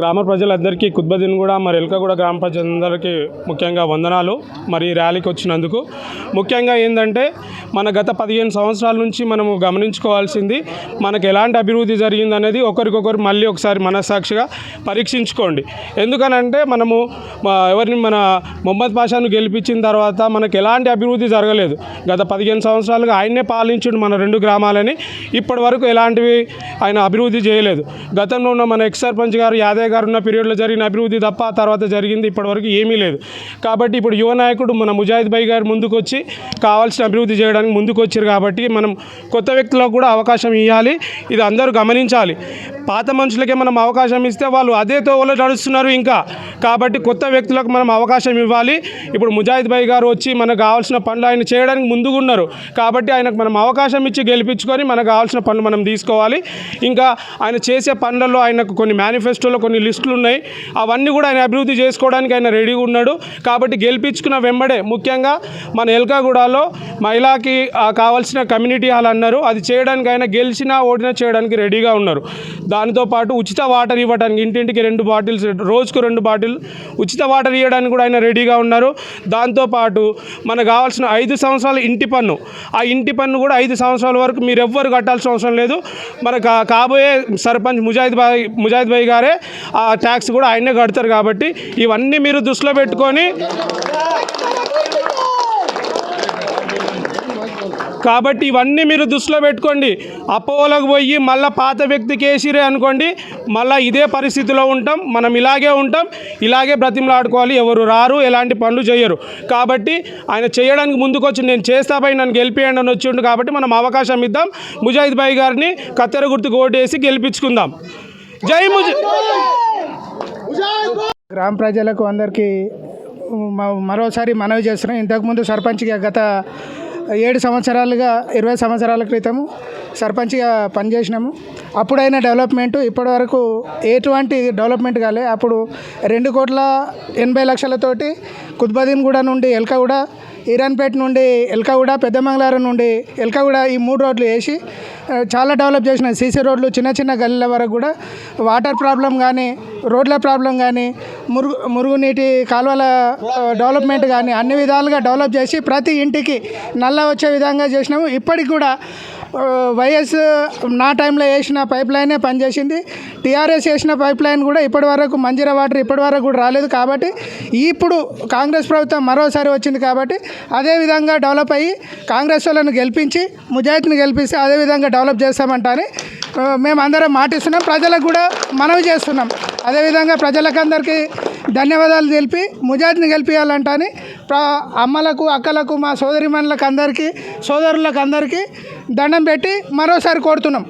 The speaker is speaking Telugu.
గ్రామ ప్రజలందరికీ కుత్బదిన్ కూడా మరి ఎల్కగూడ గ్రామ ప్రజలందరికీ ముఖ్యంగా వందనాలు. మరి ర్యాలీకి వచ్చినందుకు. ముఖ్యంగా ఏంటంటే మన గత పదిహేను సంవత్సరాల నుంచి మనము గమనించుకోవాల్సింది మనకు ఎలాంటి అభివృద్ధి జరిగింది అనేది ఒకరికొకరు మళ్ళీ ఒకసారి మనస్సాక్షిగా పరీక్షించుకోండి. ఎందుకనంటే మనము ఎవరిని మన మొహమ్మద్ పాషాను గెలిపించిన తర్వాత మనకు ఎలాంటి అభివృద్ధి జరగలేదు. గత పదిహేను సంవత్సరాలుగా ఆయన్నే పాలించుడు మన రెండు గ్రామాలని ఇప్పటి వరకు ఎలాంటివి ఆయన అభివృద్ధి చేయలేదు. గతంలో ఉన్న మన ఎక్స్ సర్పంచ్ గారు యాదయ్య గారు ఉన్న పీరియడ్లో జరిగిన అభివృద్ధి తప్ప ఆ తర్వాత జరిగింది ఇప్పటివరకు ఏమీ లేదు. కాబట్టి ఇప్పుడు యువ నాయకుడు మన ముజాహిద్ భాయ్ గారు ముందుకొచ్చి కావాల్సిన అభివృద్ధి చేయడానికి ముందుకొచ్చారు కాబట్టి మనం కొత్త వ్యక్తులకు కూడా అవకాశం ఇవ్వాలి ఇది అందరూ గమనించాలి. పాత మనుషులకే మనం అవకాశం ఇస్తే వాళ్ళు అదే తోవలో నడుస్తున్నారు ఇంకా. కాబట్టి కొత్త వ్యక్తులకు మనం అవకాశం ఇవ్వాలి. ఇప్పుడు ముజాహిద్ భాయ్ గారు వచ్చి మనకు కావాల్సిన పనులు ఆయన చేయడానికి ముందుగా ఉన్నారు. కాబట్టి ఆయనకు మనం అవకాశం ఇచ్చి గెలిపించుకొని మనకు కావాల్సిన పనులు మనం తీసుకోవాలి. ఇంకా ఆయన చేసే పనులలో ఆయనకు కొన్ని మేనిఫెస్టోలో కొన్ని లిస్టులు ఉన్నాయి. అవన్నీ కూడా ఆయన అభివృద్ధి చేసుకోవడానికి ఆయన రెడీగా ఉన్నాడు. కాబట్టి గెలిపించుకున్న వెంబడే ముఖ్యంగా మన ఎల్కాగూడలో మహిళకి కావాల్సిన కమ్యూనిటీ హాల్ అన్నారు. అది చేయడానికి ఆయన గెలిచినా ఓడినా చేయడానికి రెడీగా ఉన్నారు. దానితో పాటు ఉచిత వాటర్ ఇవ్వడానికి ఇంటింటికి రెండు బాటిల్స్ రోజుకు రెండు బాటిల్ ఉచిత వాటర్ ఇవ్వడానికి కూడా ఆయన రెడీగా ఉన్నారు. దాంతోపాటు మనకు కావాల్సిన ఐదు సంవత్సరాల ఇంటి పన్ను ఆ ఇంటి పన్ను కూడా ఐదు సంవత్సరాల వరకు మీరు ఎవ్వరు కట్టాల్సిన అవసరం లేదు. మన కాబోయే సర్పంచ్ ముజాహిద్ భాయ్ ముజాహిద్ భాయ్ గారే ఆ ట్యాక్స్ కూడా ఆయనే కడతారు కాబట్టి ఇవన్నీ మీరు దృష్టిలో పెట్టుకొని కాబట్టి ఇవన్నీ మీరు దృష్టిలో పెట్టుకోండి. అపోలోకి పోయి మళ్ళీ పాత వ్యక్తికి వేసిరే అనుకోండి. మళ్ళీ ఇదే పరిస్థితిలో ఉంటాం. మనం ఇలాగే ఉంటాం. ఇలాగే బ్రతిమలాడుకోవాలి. ఎవరు రారు ఎలాంటి పనులు చేయరు. కాబట్టి ఆయన చేయడానికి ముందుకొచ్చి నేను చేస్తా పై నన్ను గెలిపియండి అని వచ్చిండు కాబట్టి మనం అవకాశం ఇద్దాం. ముజాహిద్ భాయ్ గారిని కత్తెర గుర్తుకు ఓటేసి గెలిపించుకుందాం. జై ముజ గ్రామ ప్రజలకు అందరికీ మరోసారి మనవి చేస్తున్నాం. ఇంతకుముందు సర్పంచ్గా గత ఏడు సంవత్సరాలుగా ఇరవై సంవత్సరాల క్రితం సర్పంచ్గా పనిచేసినాము. అప్పుడైన డెవలప్మెంట్ ఇప్పటివరకు ఎటువంటి డెవలప్మెంట్ కాలే. అప్పుడు రెండు కోట్ల ఎనభై లక్షలతోటి కుత్బదీన్గూడ నుండి ఎల్కగూడ ఈరాన్పేట నుండి ఎల్కగూడ పెద్దమంగళారం నుండి ఎల్కగూడ ఈ మూడు రోడ్లు వేసి చాలా డెవలప్ చేసిన సీసీ రోడ్లు చిన్న చిన్న గల్లీల వరకు కూడా వాటర్ ప్రాబ్లం కానీ రోడ్ల ప్రాబ్లం కానీ మురుగు మురుగునీటి కాలువల డెవలప్మెంట్ కానీ అన్ని విధాలుగా డెవలప్ చేసి ప్రతి ఇంటికి నల్ల వచ్చే విధంగా చేసినాము. ఇప్పటికి కూడా వైఎస్ నా టైంలో వేసిన పైప్ లైనే పనిచేసింది. టీఆర్ఎస్ వేసిన పైప్ లైన్ కూడా ఇప్పటి వరకు మంజీరా వాటర్ ఇప్పటి వరకు కూడా రాలేదు కాబట్టి ఇప్పుడు కాంగ్రెస్ ప్రభుత్వం మరోసారి వచ్చింది కాబట్టి అదే విధంగా డెవలప్ అయ్యి కాంగ్రెస్ వాళ్ళని గెలిపించి ముజాహిద్ని గెలిపిస్తే అదే విధంగా డెవలప్ చేస్తామంటారని మేము అందరం మాటిస్తున్నాం. ప్రజలకు కూడా మనవి చేస్తున్నాం. అదేవిధంగా ప్రజలకందరికీ ధన్యవాదాలు తెలిపి ముజాహిద్ని గెలిపించాలంటని అమ్మలకు అక్కలకు మా సోదరిమణులకు అందరికీ సోదరులకు అందరికీ దండం పెట్టి మరోసారి కోరుతున్నాం.